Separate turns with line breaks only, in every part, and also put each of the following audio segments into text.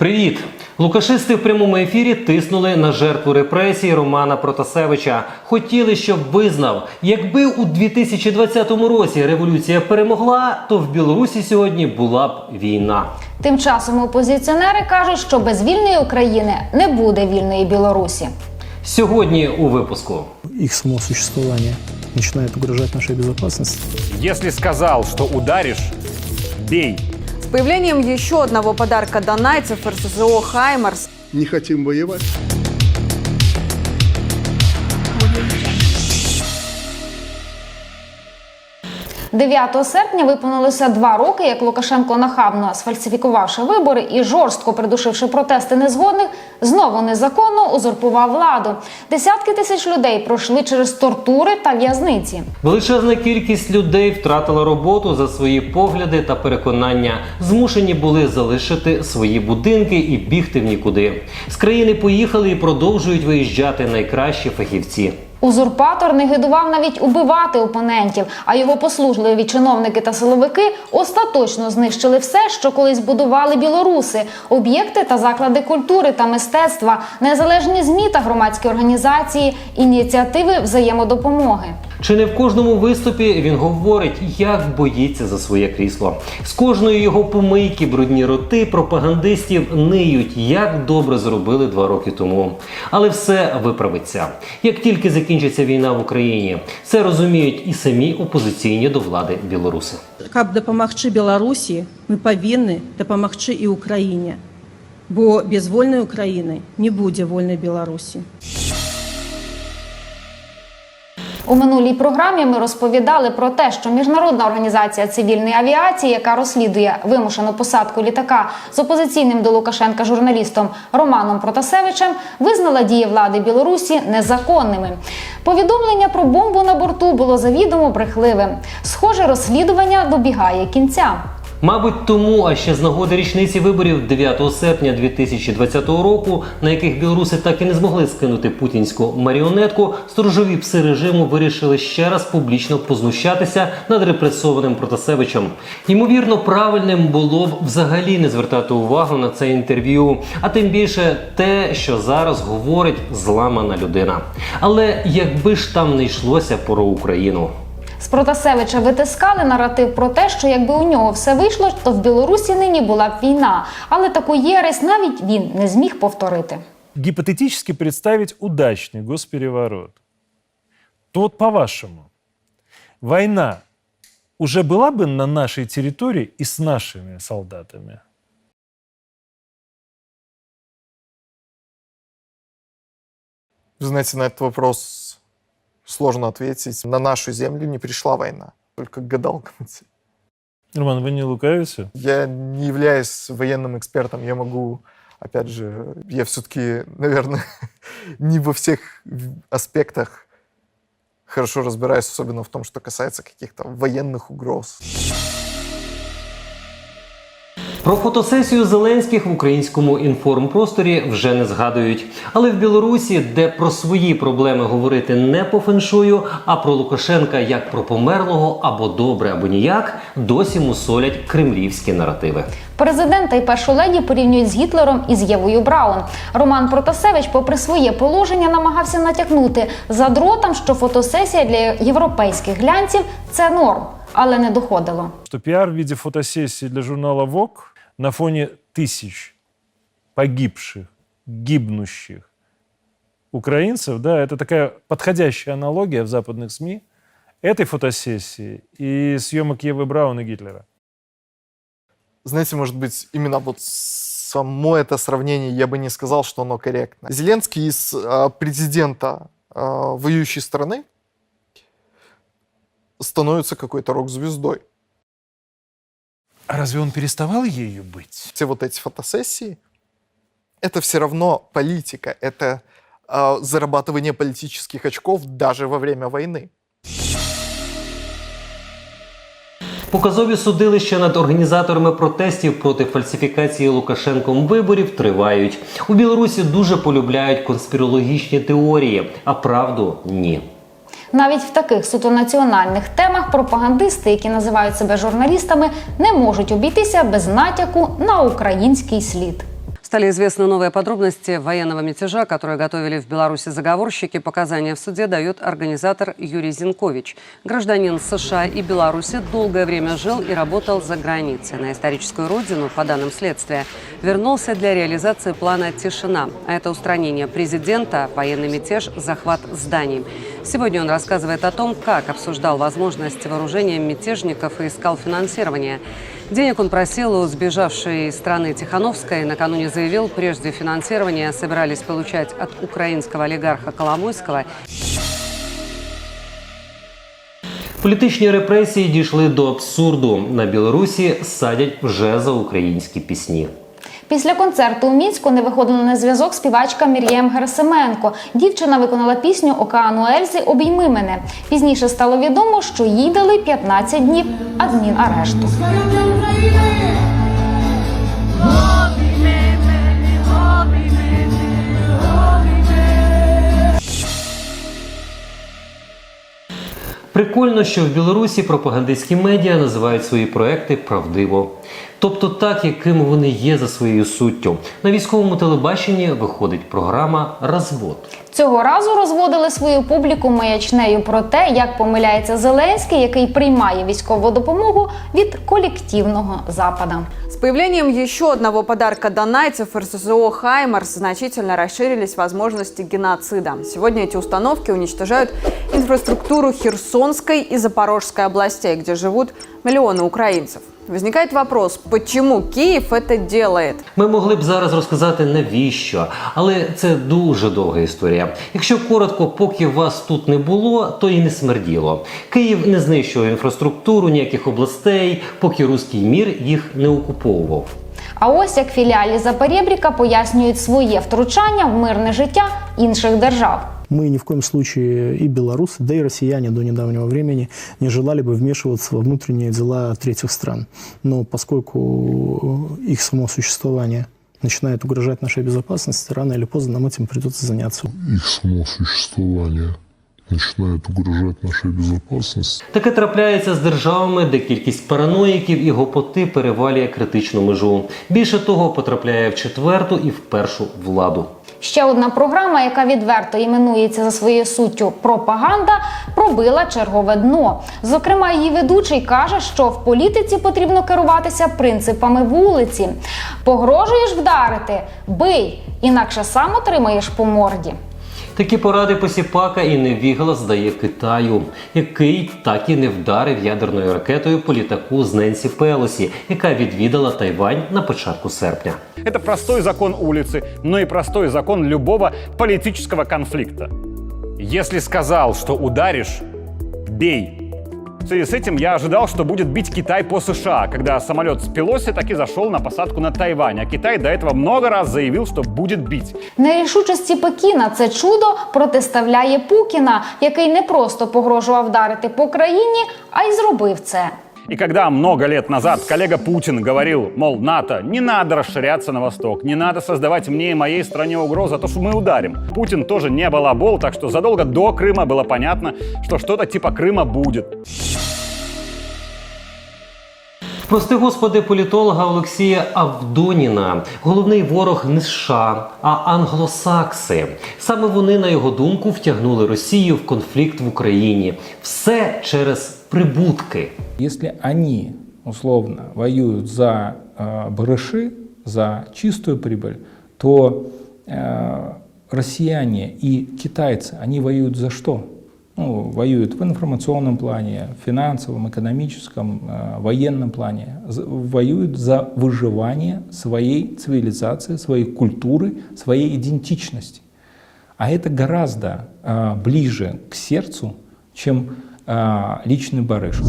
Привіт! Лукашисти в прямому ефірі тиснули на жертву репресій Романа Протасевича. Хотіли, щоб визнав, якби у 2020 році революція перемогла, то в Білорусі сьогодні була б війна.
Тим часом опозиціонери кажуть, що без вільної України не буде вільної Білорусі.
Сьогодні у випуску.
их само существование начинает угрожать нашей безопасности.
Если сказал, что ударишь, бей.
Появлением еще одного подарка донайцев РСЗО «Хаймарс»
не хотим воевать.
– 9 серпня виповнилося два роки, як Лукашенко нахабно сфальсифікувавши вибори і жорстко придушивши протести незгодних, знову незаконно узурпував владу. Десятки тисяч людей пройшли через тортури та в'язниці.
Величезна кількість людей втратила роботу за свої погляди та переконання. Змушені були залишити свої будинки і бігти в нікуди. З країни поїхали і продовжують виїжджати найкращі фахівці.
Узурпатор не гидував навіть убивати опонентів, а його послужливі чиновники та силовики остаточно знищили все, що колись будували білоруси: об'єкти та заклади культури та мистецтва, незалежні змі та громадські організації, ініціативи взаємодопомоги.
Чи не в кожному виступі він говорить, як боїться за своє крісло. З кожної його помийки брудні роти пропагандистів ниють, як добре зробили два роки тому. Але все виправиться. Як тільки закінчиться війна в Україні, це розуміють і самі опозиційні до влади білоруси.
Каб дапамагчы Беларусі, мы павінны дапамагчы і ўкраіне. Бо без вольнай Украіны не будзе вольнай Беларусі.
У минулій програмі ми розповідали про те, що міжнародна організація цивільної авіації, яка розслідує вимушену посадку літака з опозиційним до Лукашенка журналістом Романом Протасевичем, визнала дії влади Білорусі незаконними. Повідомлення про бомбу на борту було завідомо брехливим. Схоже, розслідування добігає кінця.
Мабуть, тому, а ще з нагоди річниці виборів 9 серпня 2020 року, на яких білоруси так і не змогли скинути путінську маріонетку, сторожові пси режиму вирішили ще раз публічно познущатися над репресованим Протасевичем. Ймовірно, правильним було б взагалі не звертати увагу на це інтерв'ю, а тим більше те, що зараз говорить зламана людина. Але якби ж там не йшлося про Україну.
З Протасевича витискали наратив про те, що якби у нього все вийшло, то в Білорусі нині була б війна. Але таку єресь навіть він не зміг повторити.
гипотетически представить удачный госпереворот, то вот по-вашему, война уже была бы на нашей территории и с нашими солдатами?
Вы знаете, на этот вопрос сложно ответить. На нашу землю не пришла война, только гадалка.
Роман, вы не лукавите?
Я не являюсь военным экспертом, я могу, опять же, я все-таки, наверное, не во всех аспектах хорошо разбираюсь, особенно в том, что касается каких-то военных угроз.
Про фотосесію Зеленських в українському інформпросторі вже не згадують. Але в Білорусі, де про свої проблеми говорити не по феншую, а про Лукашенка як про померлого або добре, або ніяк, досі мусолять кремлівські наративи.
Президента і першу леді порівнюють з Гітлером і з Євою Браун. Роман Протасевич, попри своє положення, намагався натякнути задротам, що фотосесія для європейських глянців це норм, але не доходило.
Что пиар в виде фотосессии для журнала Vogue на фоне тысяч погибших, гибнущих украинцев, да, это такая подходящая аналогия в западных СМИ этой фотосессии и съемок Евы Браун и Гитлера.
Знаете, может быть, именно вот само это сравнение, я бы не сказал, что оно корректно. Зеленский из а, президента а, воюющей страны становится какой-то рок-звездой.
А разве он переставал ею быть?
все вот эти фотосессии, это все равно политика, это э, зарабатывание политических очков даже во время войны.
Показові судилища над організаторами протестів проти фальсифікації Лукашенком виборів тривають. У Білорусі дуже полюбляють конспірологічні теорії, а правду ні.
Навіть в таких суто національних темах пропагандисти, які називають себе журналістами, не можуть обійтися без натяку на український слід.
Стали известны новые подробности военного мятежа, который готовили в Беларуси заговорщики. Показания в суде дает организатор Юрий Зинкович. Гражданин США и Беларуси долгое время жил и работал за границей. На историческую родину, по данным следствия, вернулся для реализации плана «Тишина». А это устранение президента, военный мятеж, захват зданий. Сегодня он рассказывает о том, как обсуждал возможность вооружения мятежников и искал финансирование. Денег он просил у сбежавшей страны Тихановской. Накануне заявил, прежде финансирование собирались получать от украинского олигарха Коломойского.
Політичні репресії дійшли до абсурду. На Білорусі садять вже за українські пісні.
Після концерту у Мінську не виходила на зв'язок співачка Мір'єм Герасименко. Дівчина виконала пісню Океану Ельзи Обійми мене. Пізніше стало відомо, що їй дали 15 днів адмінарешту.
Прикольно, що в Білорусі пропагандистські медіа називають свої проекти правдиво. Тобто так, якими вони є за своєю суттю. На військовому телебаченні виходить програма Розвод.
Цього разу розводили свою публіку маячнею про те, як помиляється Зеленський, який приймає військову допомогу від колективного запада.
С появлением еще одного подарка донайцев РСЗО «Хаймарс» значительно расширились возможности геноцида. Сегодня эти установки уничтожают инфраструктуру Херсонской и Запорожской областей, где живут миллионы украинцев. Возникает вопрос, почему Киев это делает?
Ми могли б зараз розказати навіщо, але це дуже довга історія. Якщо коротко, поки вас тут не було, то і не смерділо. Київ не знищував інфраструктуру ніяких областей, поки руський мір їх не окуповував.
А ось як в філіалі Запорєбріка пояснюють своє втручання в мирне життя інших держав.
Мы ни в коем случае и белорусы, да и россияне до недавнего времени не желали бы вмешиваться во внутренние дела третьих стран. Но поскольку их само существование начинает угрожать нашей безопасности, рано или поздно нам этим придется заняться.
их само существование начинает угрожать нашей безопасности.
Таке трапляється з державами, де кількість параноїків і гопоти перевалює критичну межу. Більше того, потрапляє в четверту і в першу владу.
Ще одна програма, яка відверто іменується за своєю суттю пропаганда, пробила чергове дно. Зокрема, її ведучий каже, що в політиці потрібно керуватися принципами вулиці. Погрожуєш вдарити, бий, інакше сам отримаєш по морді.
Такі поради посіпака і невігла здає Китаю, який так і не вдарив ядерною ракетою по літаку з Ненсі Пелосі, яка відвідала Тайвань на початку серпня.
Це простой закон вулиці, ну і простой закон любого політичного конфлікту. Якщо сказав, що удариш, бей. В связи с этим я ожидал, что будет бить Китай по США, когда самолет с Пелоси таки зашел на посадку на Тайвань, а Китай до этого много раз заявил, что будет бить.
Нерішучості Пекіна це чудо протиставляє Пукіна, який не просто погрожував вдарити по країні, а й зробив це.
И когда много лет назад коллега Путин говорил, мол, НАТО, не надо расширяться на восток, не надо создавать мне и моей стране угрозу, а то, что мы ударим. Путин тоже не балабол, так что задолго до Крыма было понятно, что что-то типа Крыма будет.
Прости господи, політолога Олексія Авдоніна, головний ворог не США, а англосакси. Саме вони, на його думку, втягнули Росію в конфлікт в Україні. Все через прибутки.
Если они, условно, воюют за э, барыши, за чистую прибыль, то э, россияне и китайцы, они воюют за что? Ну, воюют в информационном плане, финансовом, экономическом, э, военном плане. З- Воюют за выживание своей цивилизации, своей культуры, своей идентичности. А это гораздо э, ближе к сердцу, чем э, личный барыш.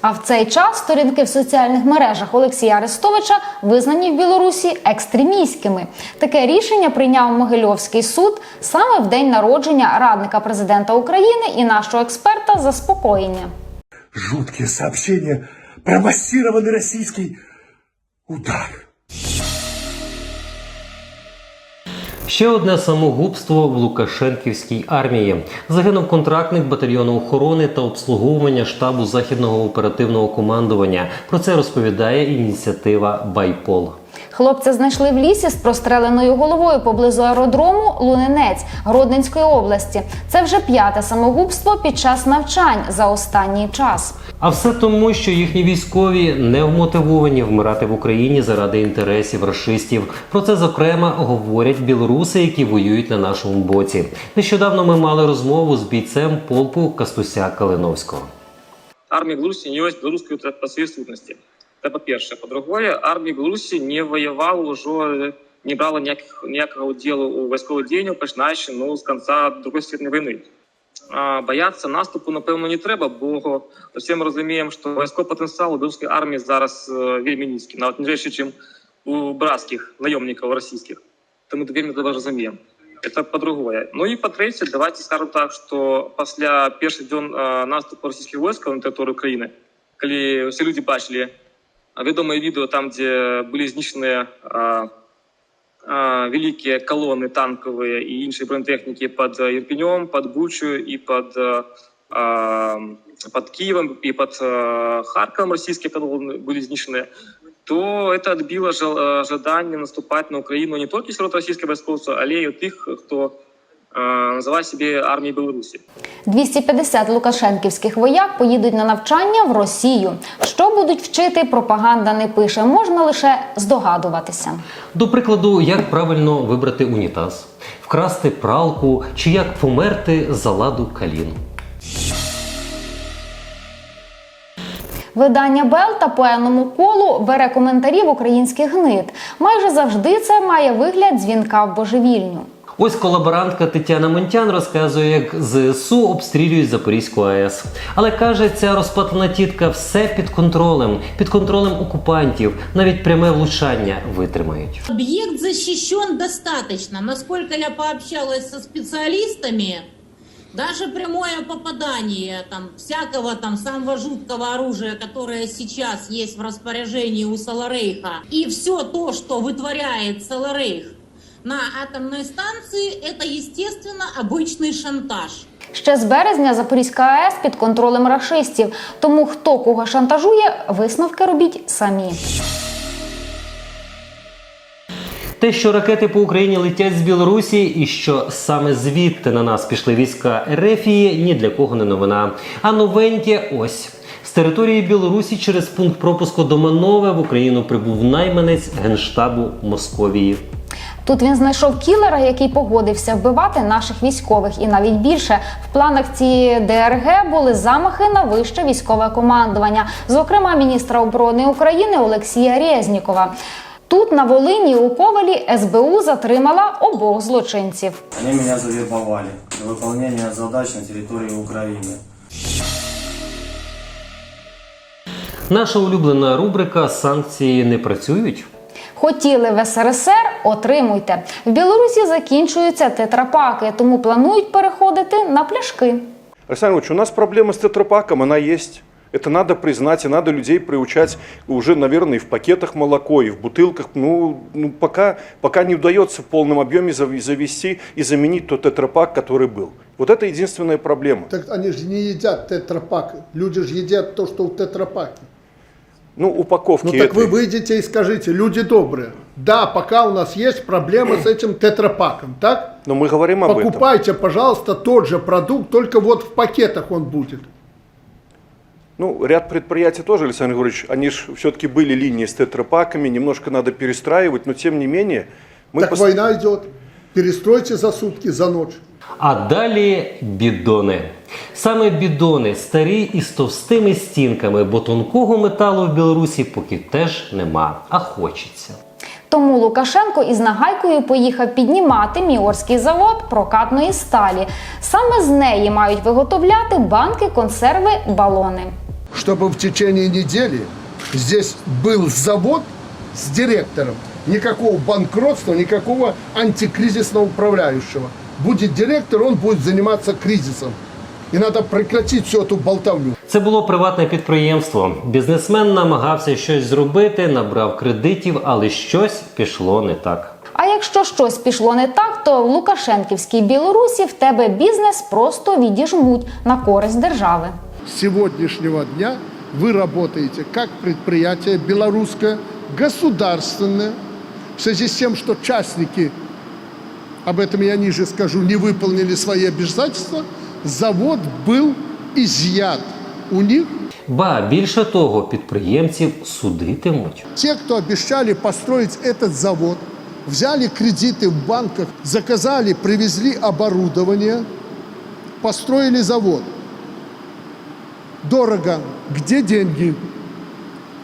А в цей час сторінки в соціальних мережах Олексія Арестовича визнані в Білорусі екстремістськими. Таке рішення прийняв Могильовський суд саме в день народження радника президента України і нашого експерта заспокоєння.
Жуткі сообщення про масірований російський удар.
Ще одне самогубство в Лукашенківській армії. Загинув контрактник батальйону охорони та обслуговування штабу західного оперативного командування. Про це розповідає ініціатива Байпол.
Хлопця знайшли в лісі з простреленою головою поблизу аеродрому Лунинець Гродненської області. Це вже п'яте самогубство під час навчань за останній час.
А все тому, що їхні військові не вмотивовані вмирати в Україні заради інтересів рашистів. Про це зокрема говорять білоруси, які воюють на нашому боці. Нещодавно ми мали розмову з бійцем полку Кастуся Калиновського.
армія Білорусі не ось білоруської по Це по-перше. По-друге, армія Білорусі не воювала вже, не брала ніяких, ніякого діла у військових діяннях, починаючи ну, з кінця Другої світової війни. А, бояться наступу, напевно, не треба, бо всі ми розуміємо, що військовий потенціал білоруської армії зараз е, вельми низький, навіть нижче, ніж у братських найомників російських. Тому ми вельми добре розуміємо. Это по-другое. Ну и по-третье, давайте скажем так, что после перших э, наступу російських войск на територію України, коли всі люди бачили відоме відео там, де були знищені э, э, великі колони танкові і інші бронетехніки під э, Ірпінем, під Бучою і під, э, э, під Києвом, і під э, Харковом російські колони були знищені, то это отбило жел- э, ожидание наступать на Украину не только сирот российского войсковця, але й у тих, хто е, називає себе армією Білорусі.
250 лукашенківських вояк поїдуть на навчання в Росію. Що будуть вчити, пропаганда не пише. Можна лише здогадуватися.
До прикладу, як правильно вибрати унітаз, вкрасти пралку чи як померти за ладу калін.
Видання Белта по енному колу бере коментарі в українських гнид. Майже завжди це має вигляд дзвінка в божевільню.
Ось колаборантка Тетяна Монтян розказує, як ЗСУ обстрілюють Запорізьку АЕС. Але каже, ця розпатлена тітка все під контролем, під контролем окупантів, навіть пряме влучання витримають.
Объект защищен достаточно. Насколько я пообщалась со специалистами, даже прямое попадание там, всякого там самого жуткого оружия, которое сейчас есть в распоряжении у Саларейха, и все то, что вытворяет Саларейх на атомной станции, это, естественно, обычный шантаж.
Ще з березня Запорізька АЕС під контролем рашистів. Тому хто кого шантажує, висновки робіть самі.
Те, що ракети по Україні летять з Білорусі, і що саме звідти на нас пішли війська Ерефії, ні для кого не новина. А новеньке ось. З території Білорусі через пункт пропуску до Манове в Україну прибув найманець генштабу Московії.
Тут він знайшов кілера, який погодився вбивати наших військових, і навіть більше в планах цієї ДРГ були замахи на вище військове командування, зокрема міністра оборони України Олексія Резнікова. Тут на Волині у Ковалі СБУ затримала обох злочинців.
Они меня завербовали для выполнения задач на территории Украины.
Наша улюблена рубрика санкції не працюють.
Хотіли в СРСР, отримуйте. В Білорусі закінчуються тетрапаки, тому планують переходити на пляшки.
Александр Ильич, у нас проблема с тетрапаком, она есть. Это надо признать, и надо людей приучать уже, наверное, и в пакетах молоко, и в бутылках. Ну, ну пока, пока не удается в полном объеме зав- завести и заменить тот тетрапак, который был. Вот это единственная проблема.
Так они же не едят тетрапак. Люди же едят то, что в тетрапаке.
Ну, упаковки
Ну так
этой.
вы выйдете и скажите, люди добрые. Да, пока у нас есть проблемы с этим тетрапаком, так?
Но мы говорим об этом.
Покупайте, пожалуйста, тот же продукт, только вот в пакетах он будет.
Ну, ряд предприятий тоже, Александр Григорьевич, они же все-таки были линии с тетрапаками, немножко надо перестраивать, но тем не менее... Мы
так
пос-
война идет. Перестройте за сутки, за ночь.
А далі бідони. Саме бідони старі і з товстими стінками, бо тонкого металу в Білорусі поки теж нема, а хочеться.
Тому Лукашенко із нагайкою поїхав піднімати Міорський завод прокатної сталі. Саме з неї мають виготовляти банки, консерви, балони.
Чтобы в течение недели здесь был завод с директором. Никакого банкротства, никакого антикризисного управляющего. Будет директор, он будет заниматься кризисом. И надо прекратить всю эту болтовню.
Це було приватне підприємство. Бізнесмен намагався щось зробити, набрав кредитів, але щось пішло не так.
А якщо щось пішло не так, то в Лукашенківській Білорусі в тебе бізнес просто відіжмуть на користь держави.
С сегодняшнего дня вы работаете как предприятие белорусское, государственное, в связи с тем, что частники, об этом я ниже скажу, не выполнили свои обязательства, завод был изъят у них.
Ба більше того, підприємців судитимуть.
Те, кто обещали построить этот завод, взяли кредиты в банках, заказали, привезли оборудование, построили завод. Дорого. Где деньги?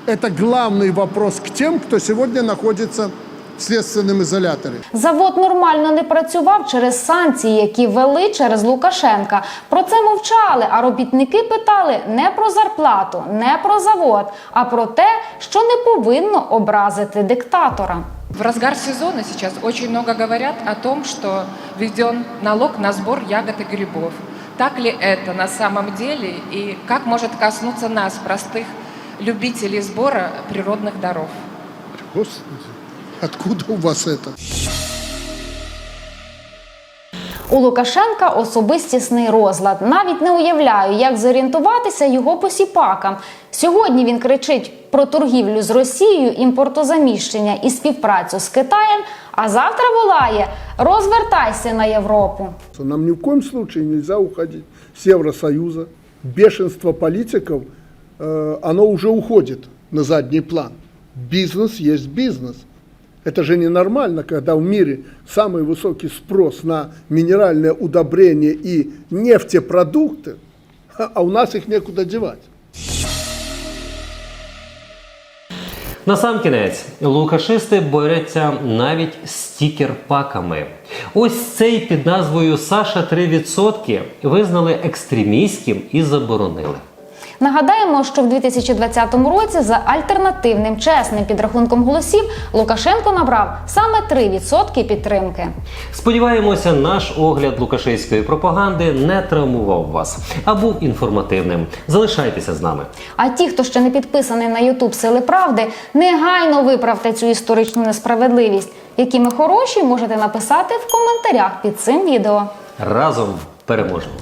Это главный вопрос к тем, кто сегодня находится в следственном изоляторе.
Завод нормально не працював через санкції, які ввели через Лукашенка. Про це мовчали, а робітники питали не про зарплату, не про завод, а про те, що не повинно образити диктатора.
В разгар сезона сейчас очень много говорят о том, что введен налог на сбор ягод и грибов. Так ли это на самом деле и как может коснуться нас, простых любителей сбора природных даров?
Господи, откуда у вас это?
У Лукашенка особистісний розлад. Навіть не уявляю, як зорієнтуватися його посіпакам. Сьогодні він кричить про торгівлю з Росією, імпортозаміщення і співпрацю з Китаєм. А завтра волає: розвертайся на Європу.
Нам ни в коем случае нельзя уходить с Евросоюза. Бешенство политиков, э, оно уже уходит на задний план. Бизнес есть бизнес. Это же ненормально, когда в мире самый высокий спрос на минеральные удобрения и нефтепродукты, а у нас их некуда девать.
Насамкінець, лукашисти борються навіть з стікер-паками. Ось цей під назвою Саша 3% визнали екстремістським і заборонили.
Нагадаємо, що в 2020 році за альтернативним чесним підрахунком голосів Лукашенко набрав саме 3% підтримки.
Сподіваємося, наш огляд лукашиської пропаганди не травмував вас, а був інформативним. Залишайтеся з нами.
А ті, хто ще не підписаний на Ютуб Сили Правди, негайно виправте цю історичну несправедливість. Які ми хороші, можете написати в коментарях під цим відео.
Разом переможемо.